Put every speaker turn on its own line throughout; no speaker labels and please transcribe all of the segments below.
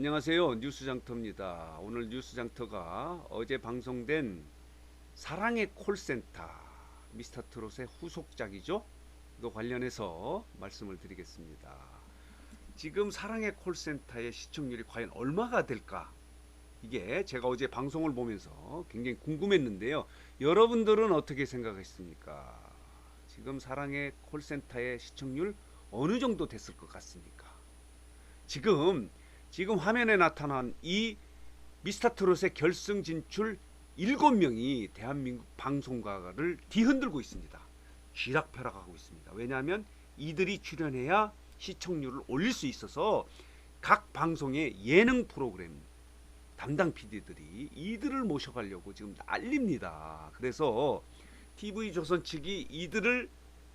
안녕하세요. 뉴스장터입니다. 오늘 뉴스장터가 어제 방송된 사랑의 콜센터 미스터 트롯의 후속작이죠. 이거 관련해서 말씀을 드리겠습니다. 지금 사랑의 콜센터의 시청률이 과연 얼마가 될까? 이게 제가 어제 방송을 보면서 굉장히 궁금했는데요. 여러분들은 어떻게 생각하십니까? 지금 사랑의 콜센터의 시청률 어느 정도 됐을 것 같습니까? 지금 지금 화면에 나타난 이 미스터 트롯의 결승 진출 7명이 대한민국 방송가를 뒤흔들고 있습니다. 쥐락펴락하고 있습니다. 왜냐하면 이들이 출연해야 시청률을 올릴 수 있어서 각 방송의 예능 프로그램 담당 PD들이 이들을 모셔가려고 지금 난립니다. 그래서 TV 조선 측이 이들을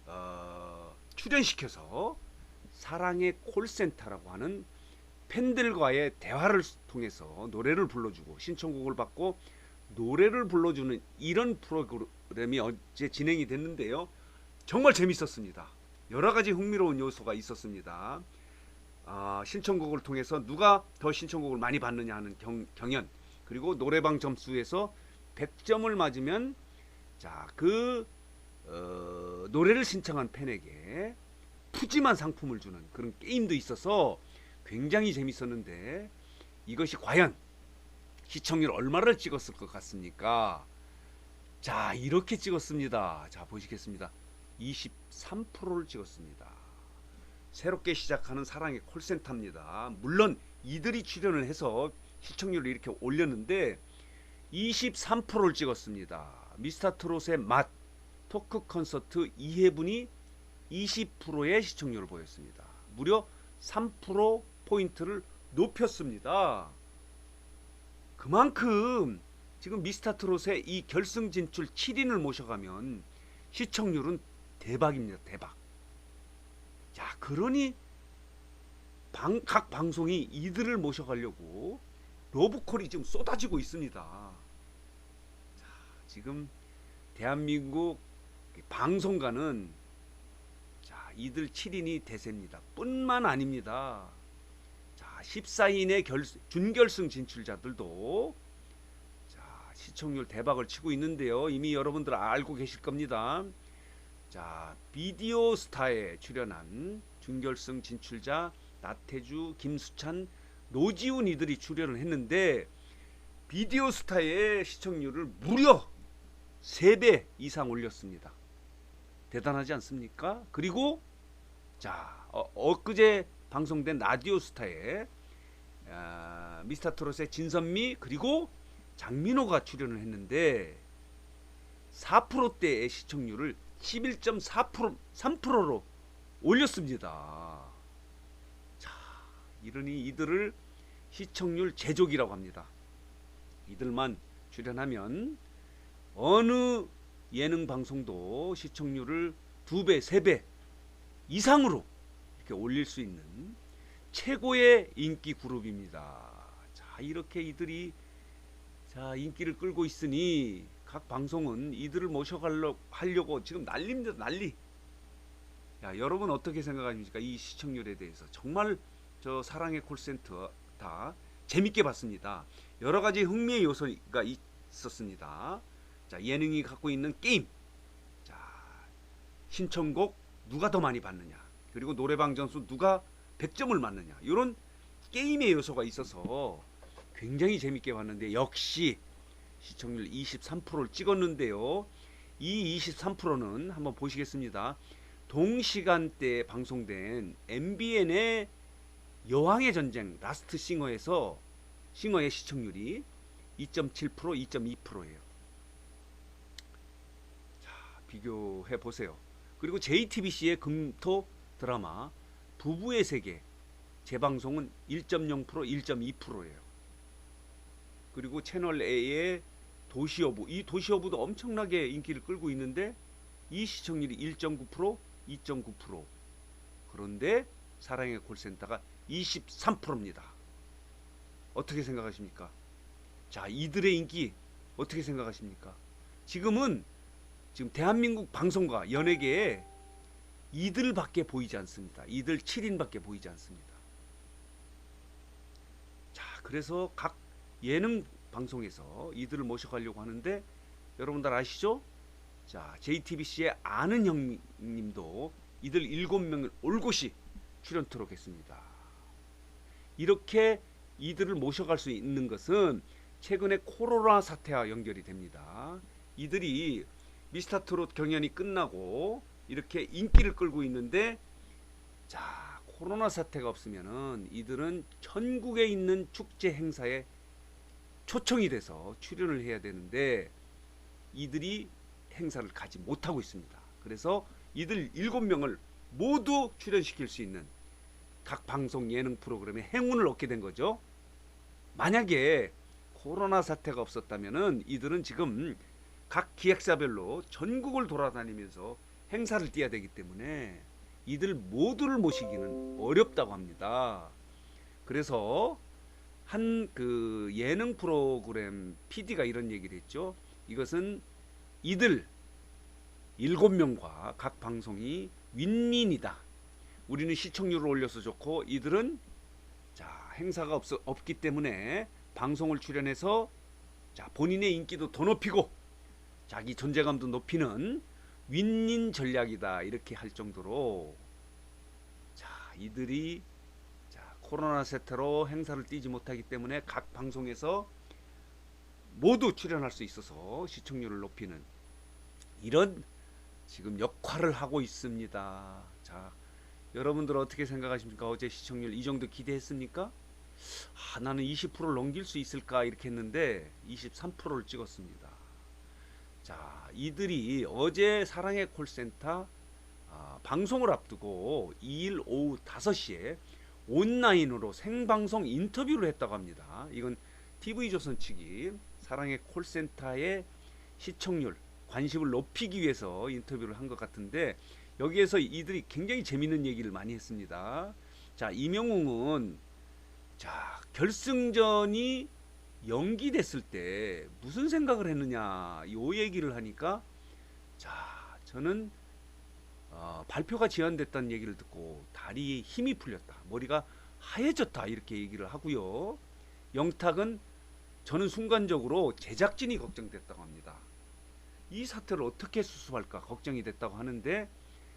어, 출연시켜서 사랑의 콜센터라고 하는 팬들과의 대화를 통해서 노래를 불러주고 신청곡을 받고 노래를 불러주는 이런 프로그램이 어제 진행이 됐는데요. 정말 재밌었습니다. 여러 가지 흥미로운 요소가 있었습니다. 아, 신청곡을 통해서 누가 더 신청곡을 많이 받느냐 하는 경, 경연 그리고 노래방 점수에서 100점을 맞으면 자그 어, 노래를 신청한 팬에게 푸짐한 상품을 주는 그런 게임도 있어서 굉장히 재밌었는데 이것이 과연 시청률 얼마를 찍었을 것 같습니까? 자 이렇게 찍었습니다. 자 보시겠습니다. 23%를 찍었습니다. 새롭게 시작하는 사랑의 콜센터입니다. 물론 이들이 출연을 해서 시청률을 이렇게 올렸는데 23%를 찍었습니다. 미스터 트롯의 맛 토크 콘서트 2회분이 20%의 시청률을 보였습니다. 무려 3% 포인트를 높였습니다. 그만큼 지금 미스터 트롯의 이 결승 진출 7인을 모셔가면 시청률은 대박입니다. 대박. 자, 그러니 방, 각 방송이 이들을 모셔가려고 로브콜이 지금 쏟아지고 있습니다. 자, 지금 대한민국 방송가는 자, 이들 7인이 대세입니다. 뿐만 아닙니다. 자, 14인의 결, 준결승 진출자들도 자, 시청률 대박을 치고 있는데요. 이미 여러분들 알고 계실 겁니다. 자, 비디오 스타에 출연한 준결승 진출자 나태주, 김수찬, 노지훈 이들이 출연을 했는데 비디오 스타의 시청률을 무려 3배 이상 올렸습니다. 대단하지 않습니까? 그리고 자 어, 엊그제 방송된 라디오 스타에 아, 미스터 트롯의 진선미 그리고 장민호가 출연을 했는데 4%대의 시청률을 11.4% 3%로 올렸습니다. 자, 이러니 이들을 시청률 제조기라고 합니다. 이들만 출연하면 어느 예능 방송도 시청률을 두 배, 세 배 이상으로 이렇게 올릴 수 있는 최고의 인기 그룹입니다. 자, 이렇게 이들이 자, 인기를 끌고 있으니 각 방송은 이들을 모셔가려고 지금 난립니다. 난리. 야, 여러분 어떻게 생각하십니까? 이 시청률에 대해서 정말 저 사랑의 콜센터 다 재밌게 봤습니다. 여러 가지 흥미의 요소가 있었습니다. 자, 예능이 갖고 있는 게임. 자, 신청곡 누가 더 많이 받느냐. 그리고 노래방 점수 누가 100점을 맞느냐. 이런 게임의 요소가 있어서 굉장히 재밌게 봤는데 역시 시청률 23%를 찍었는데요. 이 23%는 한번 보시겠습니다. 동시간대에 방송된 MBN의 여왕의 전쟁 라스트 싱어에서 싱어의 시청률이 2.7% 2.2%예요. 자, 비교해 보세요. 그리고 JTBC의 금토 드라마 부부의 세계 재방송은 1.0% 1.2%예요. 그리고 채널 A의 도시어부 이 도시어부도 엄청나게 인기를 끌고 있는데 이 시청률이 1.9% 2.9% 그런데 사랑의 콜센터가 23%입니다. 어떻게 생각하십니까? 자, 이들의 인기 어떻게 생각하십니까? 지금은 지금 대한민국 방송과 연예계에 이들밖에 보이지 않습니다. 이들 7인밖에 보이지 않습니다. 그래서 각 예능 방송에서 이들을 모셔가려고 하는데 여러분들 아시죠? 자, JTBC의 아는 형님도 이들 일곱 명을 올곧이 출연토록 했습니다. 이렇게 이들을 모셔갈 수 있는 것은 최근에 코로나 사태와 연결이 됩니다. 이들이 미스터트롯 경연이 끝나고 이렇게 인기를 끌고 있는데 자 코로나 사태가 없으면은 이들은 전국에 있는 축제 행사에 초청이 돼서 출연을 해야 되는데 이들이 행사를 가지 못하고 있습니다. 그래서 이들 일곱 명을 모두 출연시킬 수 있는 각 방송 예능 프로그램에 행운을 얻게 된 거죠. 만약에 코로나 사태가 없었다면은 이들은 지금 각 기획사별로 전국을 돌아다니면서 행사를 띄야 되기 때문에 이들 모두를 모시기는 어렵다고 합니다. 그래서 한 그 예능 프로그램 PD가 이런 얘기를 했죠. 이것은 이들 일곱 명과 각 방송이 윈윈이다. 우리는 시청률을 올려서 좋고 이들은 자 행사가 없 없기 때문에 방송을 출연해서 자 본인의 인기도 더 높이고 자기 존재감도 높이는 윈윈 전략이다 이렇게 할 정도로 자 이들이 자 코로나 사태로 행사를 띄지 못하기 때문에 각 방송에서 모두 출연할 수 있어서 시청률을 높이는 이런 지금 역할을 하고 있습니다. 자 여러분들 어떻게 생각하십니까? 어제 시청률 이 정도 기대했습니까? 아, 나는 20%를 넘길 수 있을까 이렇게 했는데 23%를 찍었습니다. 자, 이들이 어제 사랑의 콜센터 아, 방송을 앞두고 2일 오후 5시에 온라인으로 생방송 인터뷰를 했다고 합니다. 이건 TV조선 측이 사랑의 콜센터의 시청률, 관심을 높이기 위해서 인터뷰를 한 것 같은데 여기에서 이들이 굉장히 재밌는 얘기를 많이 했습니다. 자, 이명웅은 자, 결승전이 연기됐을 때 무슨 생각을 했느냐 요 얘기를 하니까 자 저는 어, 발표가 지연됐다는 얘기를 듣고 다리에 힘이 풀렸다 머리가 하얘졌다 이렇게 얘기를 하고요. 영탁은 저는 순간적으로 제작진이 걱정됐다고 합니다. 이 사태를 어떻게 수습할까 걱정이 됐다고 하는데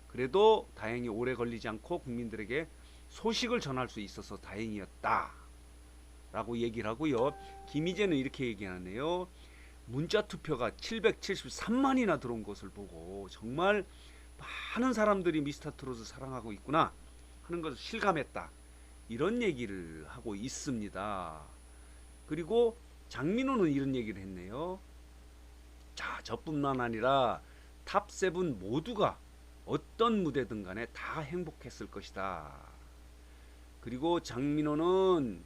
그래도 다행히 오래 걸리지 않고 국민들에게 소식을 전할 수 있어서 다행이었다 라고 얘기를 하고요. 김희재는 이렇게 얘기하네요. 문자 투표가 773만이나 들어온 것을 보고 정말 많은 사람들이 미스터 트롯을 사랑하고 있구나 하는 것을 실감했다. 이런 얘기를 하고 있습니다. 그리고 장민호는 이런 얘기를 했네요. 자, 저뿐만 아니라 탑7 모두가 어떤 무대든 간에 다 행복했을 것이다. 그리고 장민호는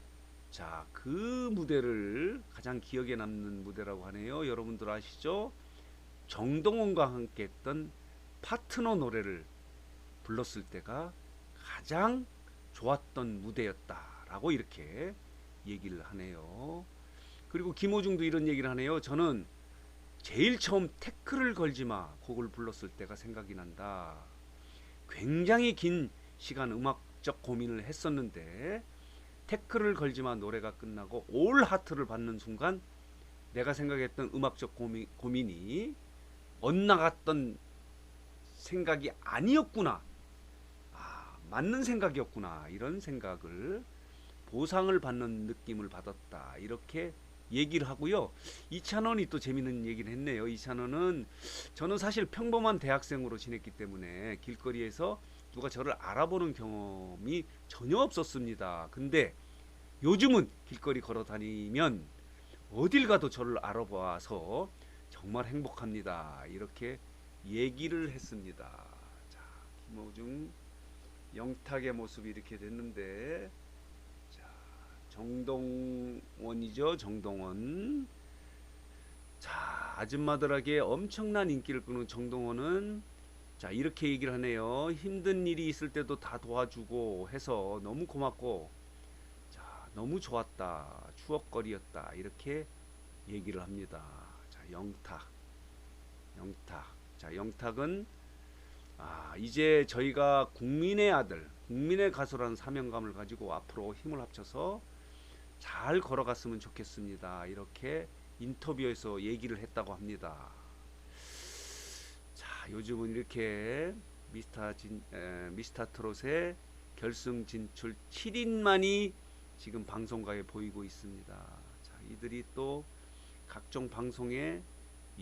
자, 그 무대를 가장 기억에 남는 무대라고 하네요. 여러분들 아시죠? 정동원과 함께 했던 파트너 노래를 불렀을 때가 가장 좋았던 무대였다라고 이렇게 얘기를 하네요. 그리고 김호중도 이런 얘기를 하네요. 저는 제일 처음 태클을 걸지 마 곡을 불렀을 때가 생각이 난다. 굉장히 긴 시간 음악적 고민을 했었는데 태클을 걸지만 노래가 끝나고 올 하트를 받는 순간 내가 생각했던 음악적 고민, 고민이 엇나갔던 생각이 아니었구나. 아, 맞는 생각이었구나. 이런 생각을 보상을 받는 느낌을 받았다. 이렇게 얘기를 하고요. 이찬원이 또 재밌는 얘기를 했네요. 이찬원은 저는 사실 평범한 대학생으로 지냈기 때문에 길거리에서 누가 저를 알아보는 경험이 전혀 없었습니다. 근데 요즘은 길거리 걸어 다니면 어딜 가도 저를 알아봐서 정말 행복합니다. 이렇게 얘기를 했습니다. 자, 김호중 영탁의 모습이 이렇게 됐는데 자, 정동원이죠. 정동원. 자, 아줌마들에게 엄청난 인기를 끄는 정동원은 자, 이렇게 얘기를 하네요. 힘든 일이 있을 때도 다 도와주고 해서 너무 고맙고 자, 너무 좋았다. 추억거리였다. 이렇게 얘기를 합니다. 자, 영탁. 영탁. 자, 영탁은 아, 이제 저희가 국민의 아들, 국민의 가수라는 사명감을 가지고 앞으로 힘을 합쳐서 잘 걸어갔으면 좋겠습니다. 이렇게 인터뷰에서 얘기를 했다고 합니다. 자, 요즘은 이렇게 미스터 진 에, 미스터 트롯의 결승 진출 7인만이 지금 방송가에 보이고 있습니다. 자, 이들이 또 각종 방송에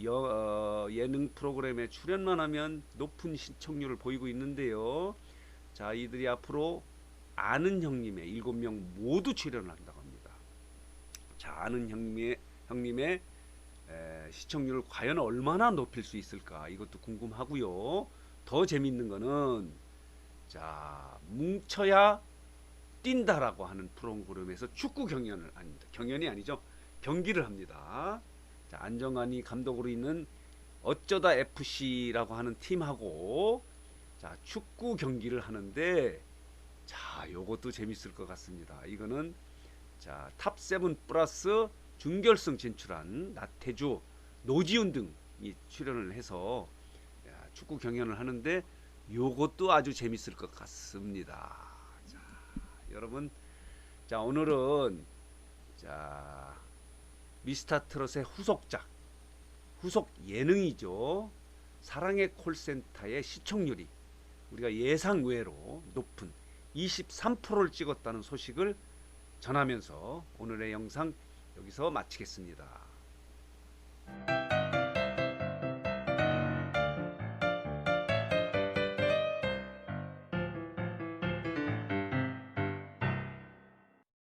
여, 어, 예능 프로그램에 출연만 하면 높은 시청률을 보이고 있는데요. 자, 이들이 앞으로 아는 형님의 일곱 명 모두 출연을 한다고 합니다. 자, 아는 형님의 형님의 에, 시청률을 과연 얼마나 높일 수 있을까 이것도 궁금하고요. 더 재밌는 거는 자 뭉쳐야 뛴다라고 하는 프로그램에서 축구 경연을 아닙니다. 경연이 아니죠. 경기를 합니다. 자, 안정환이 감독으로 있는 어쩌다 FC라고 하는 팀하고 자 축구 경기를 하는데 자 요것도 재밌을 것 같습니다. 이거는 자탑 세븐 플러스 준결승 진출한 나태주, 노지훈 등이 출연을 해서 야, 축구 경연을 하는데 요것도 아주 재밌을 것 같습니다. 자, 여러분, 자 오늘은 자 미스터 트롯의 후속작, 후속 예능이죠. 사랑의 콜센터의 시청률이 우리가 예상 외로 높은 23%를 찍었다는 소식을 전하면서 오늘의 영상 여기서 마치겠습니다.